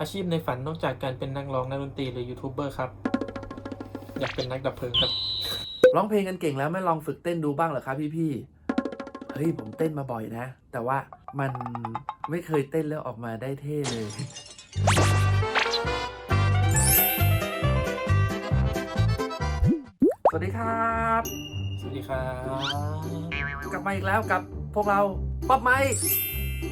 อาชีพในฝันนอกจากการเป็นนักร้องนักดนตรีหรือยูทูบเบอร์ครับ อยากเป็นนักดับเพลิงครับร้องเพลงกันเก่งแล้วไม่ลองฝึกเต้นดูบ้างเหรอครับพี่ๆเฮ้ยผมเต้นมาบ่อยนะ แต่ว่ามันไม่เคยเต้นแล้วออกมาได้เท่เลยสวัสดีครับ สวัสดีครับ กลับมาอีกแล้วกับพวกเราป๊อปไม้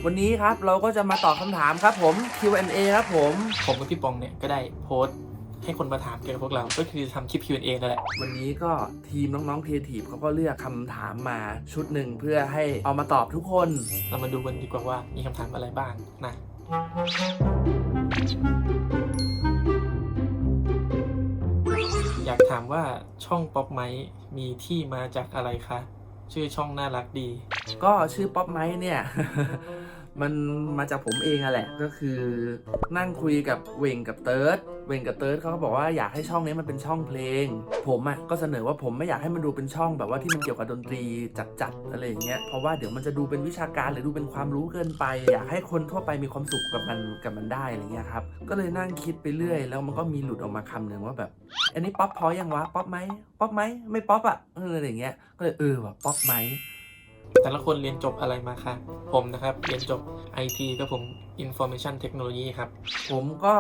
วันนี้ครับเราก็จะมาตอบคำถามครับผม Q&A ครับผมผมกับพี่ปองเนี่ยก็ได้โพสต์ให้คนมาถามเกี่ยวกับพวกเรา ก็คือทำคลิป Q&A นั่นแหละ วันนี้ก็ทีมน้องๆครีเอทีฟเขาก็เลือกคำถามมาชุดหนึ่งเพื่อให้เอามาตอบทุกคน เรามาดูกันดีกว่าว่ามีคำถามอะไรบ้างนะ อยากถามว่าช่องป๊อปไมค์มีที่มาจากอะไรคะ ชื่อช่องน่ารักดี ก็ชื่อป๊อปไมค์เนี่ย มันมาจากผมเองอะแหละ ก็คือนั่งคุยกับเวงกับเติร์ดเวงกับเติร์ดเขาก็บอกว่าอยากให้ช่องนี้มันเป็นช่องเพลง ผมอะก็เสนอว่าผมไม่อยากให้มันดูเป็นช่องแบบว่าที่มันเกี่ยวกับดนตรีจัดๆอะไรอย่างเงี้ยเพราะว่าเดี๋ยวมันจะดูเป็นวิชาการหรือดูเป็นความรู้เกินไป อยากให้คนทั่วไปมีความสุขกับมันกับมันได้อะไรเงี้ยครับก็เลยนั่งคิดไปเรื่อย แล้วมันก็มีหลุดออกมาคำหนึ่งว่าแบบ อันนี้ป๊อปพอยังวะป๊อปไหมป๊อปไหมไม่ป๊อปอะอออะไรอย่างเงี้ยก็เลยเออว่ะป๊อปไหม แต่ละคนเรียนจบอะไรมาคะผมนะครับ เรียนจบ IT ก็ผม Information Technology ครับ ผมก็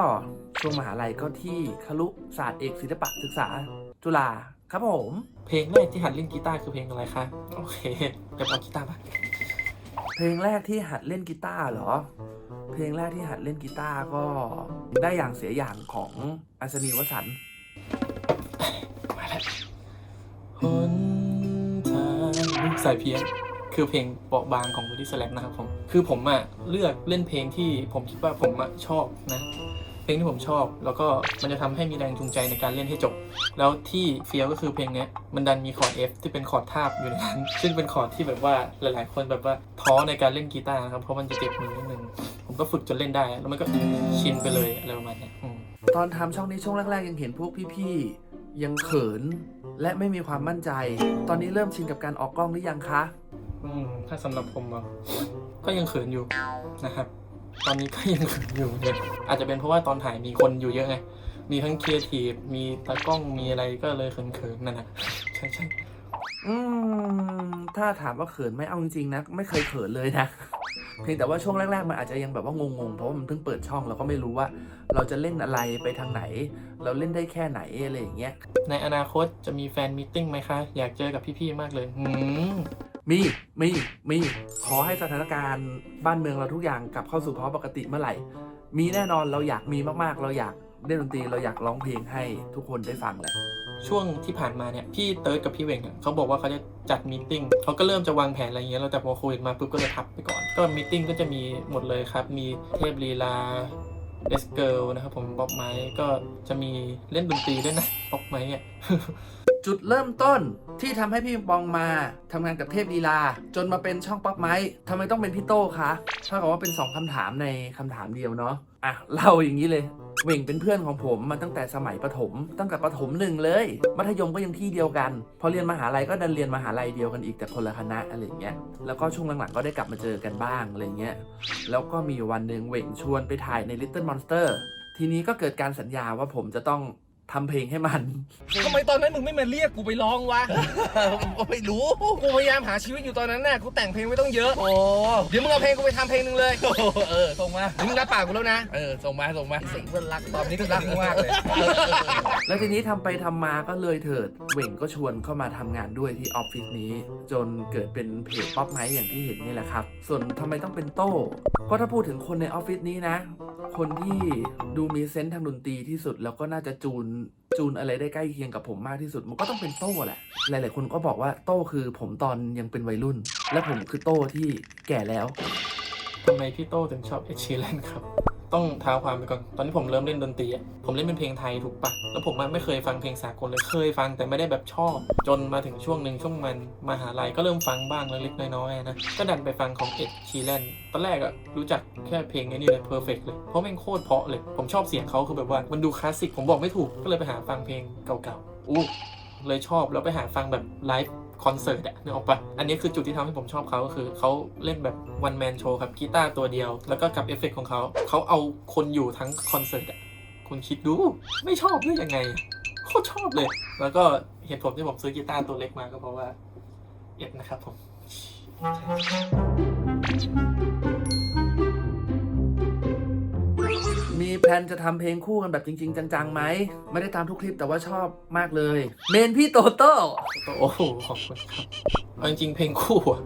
ช่วงมหาลัยก็ที่คลุศาสตร์เอกศิลปะศึกษา จุฬาครับผม เพลงแรกที่หัดเล่นกีตาร์คือเพลงอะไรคะโอเคเดี๋ยวเอากีตาร์มาเพลงแรกที่หัดเล่นกีตาร์เหรอ เพลงแรกที่หัดเล่นกีตาร์ก็ได้อย่างเสียอย่างของอัศนีวสันต์มาแล้วหนทางสายเพี้ยน คือเพลงเปราบางของ Body Slam นะครับผม คือผมอะเลือกเล่นเพลงที่ผมคิดว่าผมอะชอบนะ เพลงที่ผมชอบ แล้วก็มันจะทำให้มีแรงจูงใจในการเล่นให้จบ แล้วที่เฟี้ยวก็คือเพลงเนี้ยมันดันมีคอร์ด F ที่เป็นคอร์ดทาบอยู่ในนั้น ซึ่งเป็นคอร์ดที่แบบว่าหลาย ๆ คนแบบว่าท้อในการเล่นกีตาร์นะครับ เพราะมันจะเจ็บมือนิดนึง ผมก็ฝึกจนเล่นได้ แล้วมันก็ชินไปเลยอะไรประมาณนี้ตอนทำช่องนี้ช่วงแรก ๆ ยังเห็นพวกพี่ ๆ ยังเขินและไม่มีความมั่นใจ ตอนนี้เริ่มชินกับการออกกล้องหรือยังคะ อืมถ้าสำหรับผมอะก็ยังเขินอยู่นะครับ ตอนนี้ก็ยังเขินอยู่เหมือนกันอาจจะเป็นเพราะว่าตอนถ่ายมีคนอยู่เยอะไง มีทั้งครีเอทีฟมีตากล้องมีอะไรก็เลยเขินๆนั่นนะใช่ใช่อืมถ้าถามว่าเขินไหมเอาจริงๆนะ ไม่เคยเขินเลยนะ เพียงแต่ว่าช่วงแรก ๆ มันอาจจะยังแบบว่างงๆ เพราะว่ามันเพิ่งเปิดช่องเราก็ไม่รู้ว่า เราจะเล่นอะไรไปทางไหน เราเล่นได้แค่ไหนอะไรอย่างเงี้ย ในอนาคตจะมีแฟนมิทติ้งไหมคะ อยากเจอกับพี่ๆ มากเลยอืม มี มี มี ขอให้สถานการณ์บ้านเมืองเราทุกอย่างกลับเข้าสู่ภาวะปกติเมื่อไหร่ มีแน่นอนเราอยากมีมากๆ เราอยากเล่นดนตรีเราอยากร้องเพลงให้ทุกคนได้ฟังแหละช่วงที่ผ่านมาเนี่ยพี่เติร์ดกับพี่เวงเขาบอกว่าเขาจะจัดมีตติ้งเขาก็เริ่มจะวางแผนอะไรเงี้ยแล้วแต่พอโควิดมาปุ๊บก็เลยพับไปก่อน ก็มีตติ้งก็จะมีหมดเลยครับ มีเทพลีลาเดสเกิลนะครับผมบ๊อบไม้ก็จะมีเล่นดนตรีด้วยนะบ๊อบไม้อะ จุดเริ่มต้นที่ทำให้พี่ปิงปองมาทำงานกับเทพลีลา จนมาเป็นช่องป๊อปไม้ทำไมต้องเป็นพี่โต้คะถ้ากับว่าเป็นสองคำถามในคำถามเดียวเนาะอะเล่าอย่างนี้เลยเว่งเป็นเพื่อนของผมมาตั้งแต่สมัยประถม ตั้งแต่ประถมหนึ่งเลย มัธยมก็ยังที่เดียวกัน พอเรียนมหาลัยก็ดันเรียนมหาลัยเดียวกันอีกแต่คนละคณะอะไรเงี้ยแล้วก็ช่วงหลังๆก็ได้กลับมาเจอกันบ้างอะไรเงี้ยแล้วก็มีวันหนึ่งเว่งชวนไปถ่ายใน Little Monster ทีนี้ก็เกิดการสัญญาว่าผมจะต้อง ทำเพลงให้มันทำไมตอนนั้นมึงไม่มาเรียกกูไปร้องวะ ผมก็ไม่รู้ กูพยายามหาชีวิตอยู่ตอนนั้นน่ะ กูแต่งเพลงไว้ต้องเยอะ โอ้เดี๋ยวมึงเอาเพลงกูไปทำเพลงหนึ่งเลย เออ ส่งมาเดี๋ยวมึงรับปากกูแล้วนะ เออ ส่งมา ส่งมาสิ่งเพื่อนรัก ตอนนี้ก็รักมึงมากเลย แล้วทีนี้ทำไปทำมาก็เลยเถิดเหว่งก็ชวนเข้ามาทำงานด้วยที่ออฟฟิศนี้ จนเกิดเป็นเพจป๊อปไนท์อย่างที่เห็นนี่แหละครับ ส่วนทำไมต้องเป็นโต้ ก็ถ้าพูดถึงคนในออฟฟิศนี้นะ คนที่ดูมีเซนส์ทางดนตรีที่สุดแล้วก็น่าจะจูน จูนอะไรได้ใกล้เคียงกับผมมากที่สุด มันก็ต้องเป็นโต้แหละ หลาย ๆ คนก็บอกว่าโต้คือผมตอนยังเป็นวัยรุ่น และผมคือโต้ที่แก่แล้ว ทำไมพี่โต้ถึงชอบเอชชีแลนครับ ต้องเท้าความไปก่อน ตอนที่ผมเริ่มเล่นดนตรีอะผมเล่นเป็นเพลงไทยถูกปะแล้วผมไม่เคยฟังเพลงสากลเลย เคยฟังแต่ไม่ได้แบบชอบ จนมาถึงช่วงหนึ่งช่วงมันมหาลัยก็เริ่มฟังบ้างเล็กๆน้อยๆนะ ก็ดันไปฟังของเอ็ดชีแลนตอนแรกอะรู้จักแค่เพลงไอ้นี่เลย perfect เลย เพราะแม่งโคตรเพาะเลย ผมชอบเสียงเขาคือแบบว่ามันดูคลาสสิก ผมบอกไม่ถูก ก็เลยไปหาฟังเพลงเก่าๆอู้เลยชอบแล้วไปหาฟังแบบไลฟ์ คอนเสิร์ตอะนึกออกปะอันนี้คือจุดที่ทำให้ผมชอบเขาก็คือเขาเล่นแบบวันแมนโชว์ครับกีตาร์ตัวเดียว แล้วก็กับเอฟเฟกต์ของเขา เขาเอาคนอยู่ทั้งคอนเสิร์ตอะคุณคิดดูไม่ชอบได้ยังไงโคตรชอบเลย แล้วก็เหตุผลที่ผมซื้อกีตาร์ตัวเล็กมาก็เพราะว่าเอ็ดนะครับผม แพลนจะทำเพลงคู่กันแบบจริง ๆ จังๆไหม ไม่ได้ตามทุกคลิปแต่ว่าชอบมากเลย เมนพี่โตโต้โอ้โหขอบคุณครับเอาจริงๆเพลงคู่อะ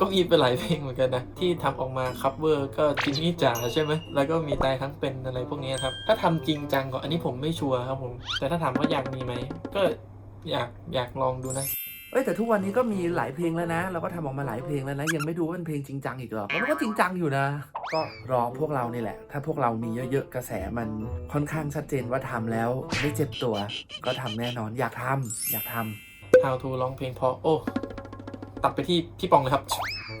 ก็มีไปหลายเพลงเหมือนกันนะ ที่ทำออกมาคัฟเวอร์ก็จิมมี่จ๋าใช่ไหมแล้วก็มีตายทั้งเป็นอะไรพวกนี้ครับ ถ้าทำจริงจังก็อันนี้ผมไม่ชัวร์ครับผม แต่ถ้าถามว่าอยากมีไหมก็อยากอยากลองดูนะ เอ้ยแต่ทุกวันนี้ก็มีหลายเพลงแล้วนะ เราก็ทำออกมาหลายเพลงแล้วนะ ยังไม่ดูว่าเป็นเพลงจริงจังอีกเหรอมันก็จริงจังอยู่นะ ก็รอพวกเรานี่แหละ ถ้าพวกเรามีเยอะๆกระแสมันค่อนข้างชัดเจนว่าทำแล้วไม่เจ็บตัว ก็ทำแน่นอนอยากทำอยากทำ How to ร้องเพลงเพราะโอ้ตัดไปที่พี่ปองเลยครับ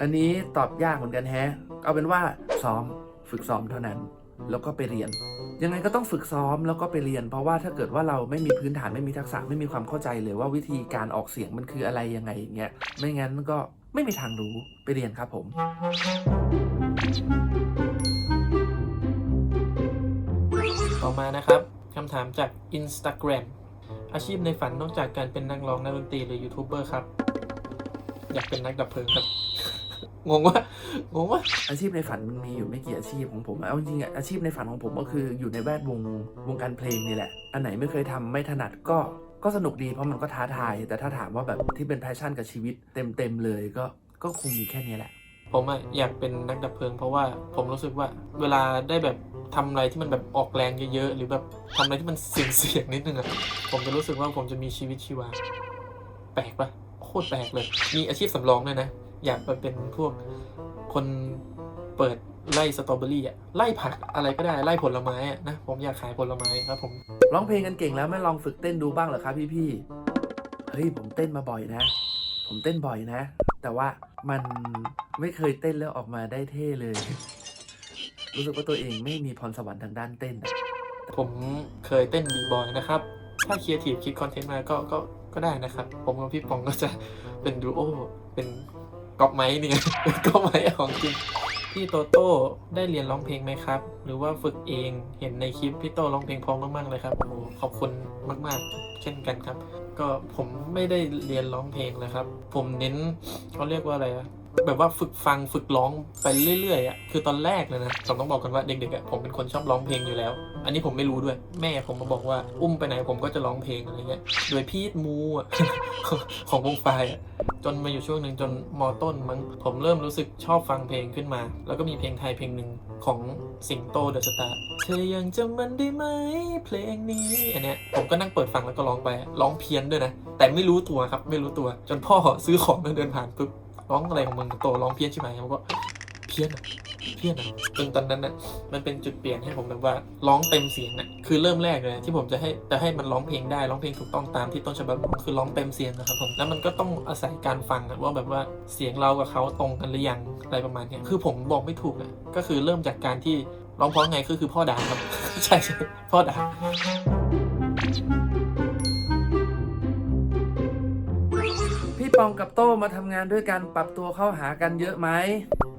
อันนี้ตอบยากเหมือนกันแฮะเอาเป็นว่าซ้อมฝึกซ้อมเท่านั้น แล้วก็ไปเรียน ยังไงก็ต้องฝึกซ้อมแล้วก็ไปเรียน เพราะว่าถ้าเกิดว่าเราไม่มีพื้นฐานไม่มีทักษะไม่มีความเข้าใจเลยว่าวิธีการออกเสียงมันคืออะไรยังไงอย่างเงี้ยไม่งั้นก็ไม่มีทางรู้ไปเรียนครับผมต่อมานะครับคำถามจาก Instagram อาชีพในฝันนอกจากการเป็นนักร้องนักดนตรีหรือยูทูบเบอร์ครับ อยากเป็นนักดับเพลิงครับ งงว่างงว่าอาชีพในฝันมันมีอยู่ไม่กี่อาชีพของผมเอาจริงๆอะอาชีพในฝันของผมก็คืออยู่ในแวดวงวงการเพลงนี่แหละ อันไหนไม่เคยทำไม่ถนัดก็ก็สนุกดีเพราะมันก็ท้าทาย แต่ถ้าถามว่าแบบที่เป็นแพชชั่นกับชีวิตเต็มๆเลยก็ก็คงมีแค่นี้แหละ ผมอะอยากเป็นนักดับเพลิง เพราะว่าผมรู้สึกว่าเวลาได้แบบทำอะไรที่มันแบบออกแรงเยอะๆ หรือแบบทำอะไรที่มันเสี่ยงๆนิดนึงอะผมจะรู้สึกว่าผมจะมีชีวิตชีวา แปลกปะโคตรแปลกเลย มีอาชีพสำรองด้วยนะ อยากไปเป็นพวกคนเปิดไล่สตรอเบอรี่อะไล่ผักอะไรก็ได้ไล่ผลไม้อะนะผมอยากขายผลไม้ครับผมร้องเพลงกันเก่งแล้วไม่ลองฝึกเต้นดูบ้างเหรอครับพี่ๆเฮ้ยผมเต้นมาบ่อยนะ ผมเต้นบ่อยนะ แต่ว่ามันไม่เคยเต้นแล้วออกมาได้เท่เลย รู้สึกว่าตัวเองไม่มีพรสวรรค์ทางด้านเต้นอะผมเคยเต้นบีบอยนะครับ ถ้าครีเอทีฟคิดคอนเทนต์มาก็ก็ก็ได้นะครับ ผมกับพี่ปองก็จะเป็นดูโอเป็น ก๊อปไม้เนี่ยก๊อปไม้ของจริงพี่โตโต้ได้เรียนร้องเพลงไหมครับ หรือว่าฝึกเองเห็นในคลิปพี่โตร้องเพลงพร้อมมากๆเลยครับโอ้โหขอบคุณมาก ๆ เช่นกันครับ ก็ผมไม่ได้เรียนร้องเพลงเลยครับ ผมเน้นเขาเรียกว่าอะไรอะ แบบว่าฝึกฟังฝึกร้องไปเรื่อยๆอะคือตอนแรกเลยนะผมต้องบอกกันว่าเด็กๆอะผมเป็นคนชอบร้องเพลงอยู่แล้ว อันนี้ผมไม่รู้ด้วย แม่ผมมาบอกว่าอุ้มไปไหนผมก็จะร้องเพลงอะไรเงี้ยโดยพีทมูอะของวงไฟอะจนมาอยู่ช่วงหนึ่งจนมอต้นมั้งผมเริ่มรู้สึกชอบฟังเพลงขึ้นมา แล้วก็มีเพลงไทยเพลงหนึ่งของสิงโตเดอะสตาร์เธอยังจำมันได้ไหมเพลงนี้อันเนี้ยผมก็นั่งเปิดฟังแล้วก็ร้องไปร้องเพี้ยนด้วยนะแต่ไม่รู้ตัวครับไม่รู้ตัว จนพ่อซื้อของมาเดินผ่านปุ๊บ ร้องอะไรของมึงโตร้องเพี้ยนใช่ไหมผมก็เพี้ยนอะเพี้ยนอะจนตอนนั้นน่ะมันเป็นจุดเปลี่ยนให้ผมแบบว่าร้องเต็มเสียงอะคือเริ่มแรกเลยที่ผมจะให้จะให้มันร้องเพลงได้ร้องเพลงถูกต้องตามที่ต้นฉบับคือร้องเต็มเสียงนะครับผมแล้วมันก็ต้องอาศัยการฟังอะว่าแบบว่าเสียงเรากับเขาตรงกันหรือยังอะไรประมาณนี้คือผมบอกไม่ถูกอะก็คือเริ่มจากการที่ร้องเพราะไงคือคือพ่อด่าครับใช่ใช่พ่อด่า ปองกับโต้มาทำงานด้วยกันปรับตัวเข้าหากันเยอะไหม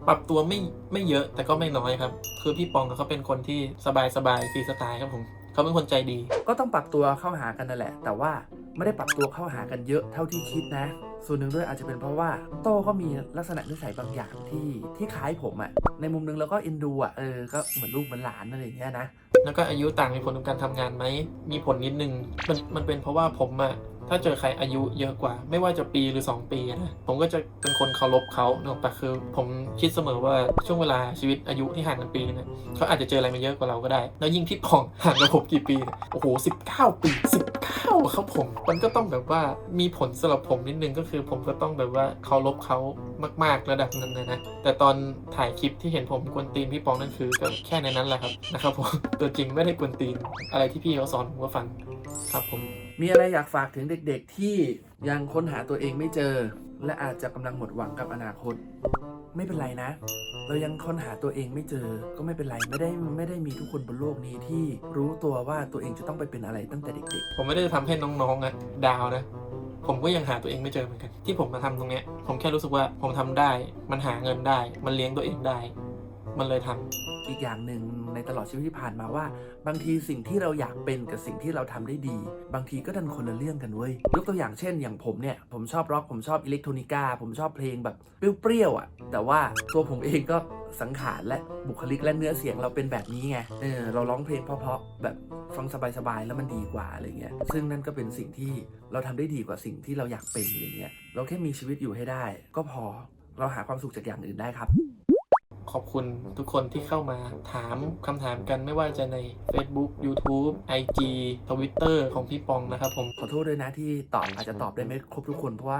ปรับตัวไม่ไม่เยอะแต่ก็ไม่น้อยครับ คือพี่ปองเขาเป็นคนที่สบายสบายฟรีสไตล์ครับผมเขาเป็นคนใจดี ก็ต้องปรับตัวเข้าหากันนั่นแหละ แต่ว่าไม่ได้ปรับตัวเข้าหากันเยอะเท่าที่คิดนะ ส่วนหนึ่งด้วยอาจจะเป็นเพราะว่าโต้ก็มีลักษณะนิสัยบางอย่างที่ที่คล้ายผมอะในมุมหนึงเราก็เอ็นดูอะเออก็เหมือนลูกเหมือนหลานอะไรอย่างเงี้ยนะ แล้วก็อายุต่างมีผลกับการทำงานไหม มีผลนิดนึง มันมันเป็นเพราะว่าผมอะ ถ้าเจอใครอายุเยอะกว่า ไม่ว่าจะปีหรือ 2 ปีนะผมก็จะเป็นคนเคารพเขาเนกอะปะคือผมคิดเสมอว่าช่วงเวลาชีวิตอายุที่ห่างกันปีนึงเนี่ยเขาอาจจะเจออะไรมาเยอะกว่าเราก็ได้ แล้วยิ่งพี่ปองห่างกับผมกี่ปีเนี่ยโอ้โห19ปี19ครับผม มันก็ต้องแบบว่ามีผลสำหรับผมนิดนึงก็คือผมก็ต้องแบบว่าเคารพเขามาก ๆ ระดับนึงเลยนะแต่ตอนถ่ายคลิปที่เห็นผมกวนตีนพี่ปองนั่นคือก็แค่ในนั้นแหละครับนะครับผมตัวจริงไม่ได้กวนตีนอะไรที่พี่เขาสอนผมก็ฟัง ครับผม มีอะไรอยากฝากถึงเด็กๆที่ยังค้นหาตัวเองไม่เจอ และอาจจะกำลังหมดหวังกับอนาคต ไม่เป็นไรนะ เรายังค้นหาตัวเองไม่เจอ ก็ไม่เป็นไรไม่ได้ไม่ได้มีทุกคนบนโลกนี้ที่รู้ตัวว่าตัวเองจะต้องไปเป็นอะไรตั้งแต่เด็ก ผมไม่ได้ทำให้น้องๆอะดาวนะ ผมก็ยังหาตัวเองไม่เจอเหมือนกัน ที่ผมมาทำตรงเนี้ย ผมแค่รู้สึกว่าผมทำได้ มันหาเงินได้ มันเลี้ยงตัวเองได้ มันเลยทำ อีกอย่างหนึ่งในตลอดชีวิตที่ผ่านมาว่า บางทีสิ่งที่เราอยากเป็นกับสิ่งที่เราทำได้ดี บางทีก็ดันคนละเรื่องกันเว้ยยกตัวอย่างเช่น อย่างผมเนี่ยผมชอบร็อกผมชอบอิเล็กทรอนิกาผมชอบเพลงแบบเปรี้ยวๆอะ แต่ว่าตัวผมเองก็สังขารและบุคลิกและเนื้อเสียงเราเป็นแบบนี้ไง เออเราร้องเพลงเพราะๆแบบฟังสบายๆแล้วมันดีกว่าอะไรเงี้ย ซึ่งนั่นก็เป็นสิ่งที่เราทำได้ดีกว่าสิ่งที่เราอยากเป็นอะไรเงี้ย เราแค่มีชีวิตอยู่ให้ได้ ก็พอ เราหาความสุขจากอย่างอื่นได้ครับ ขอบคุณทุกคนที่เข้ามาถามคำถามกันไม่ว่าจะใน Facebook YouTube IG Twitter ของพี่ปองนะครับผม ขอโทษด้วยนะที่ตอบอาจจะตอบได้ไม่ครบทุกคนเพราะว่า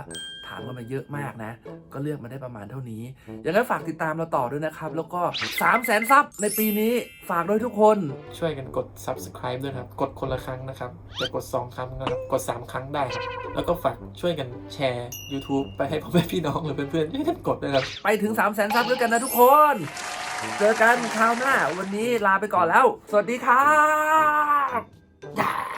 ามกันมาเยอะมากนะ ก็เลือกมาได้ประมาณเท่านี้อย่างนั้นฝากติดตามเราต่อด้วยนะครับ แล้วก็3 0 0แสนซับในปีนี้ฝากด้วยทุกคน ช่วยกันกด subscribe ด้วยนะครับ กดคนละครั้งนะครับจะกด 2 ครั้งนะครับ กด 3 ครั้งได้ครับแล้วก็ฝากช่วยกันแชร์ YouTube ไปให้พ่อแม่พี่น้องหรือเพื่อนๆช่วยกันกดด้วยครับไปถึง3 0 0แสนซับด้วยกันนะทุกคน เจอกันคราวหน้า วันนี้ลาไปก่อนแล้ว สวัสดีครับ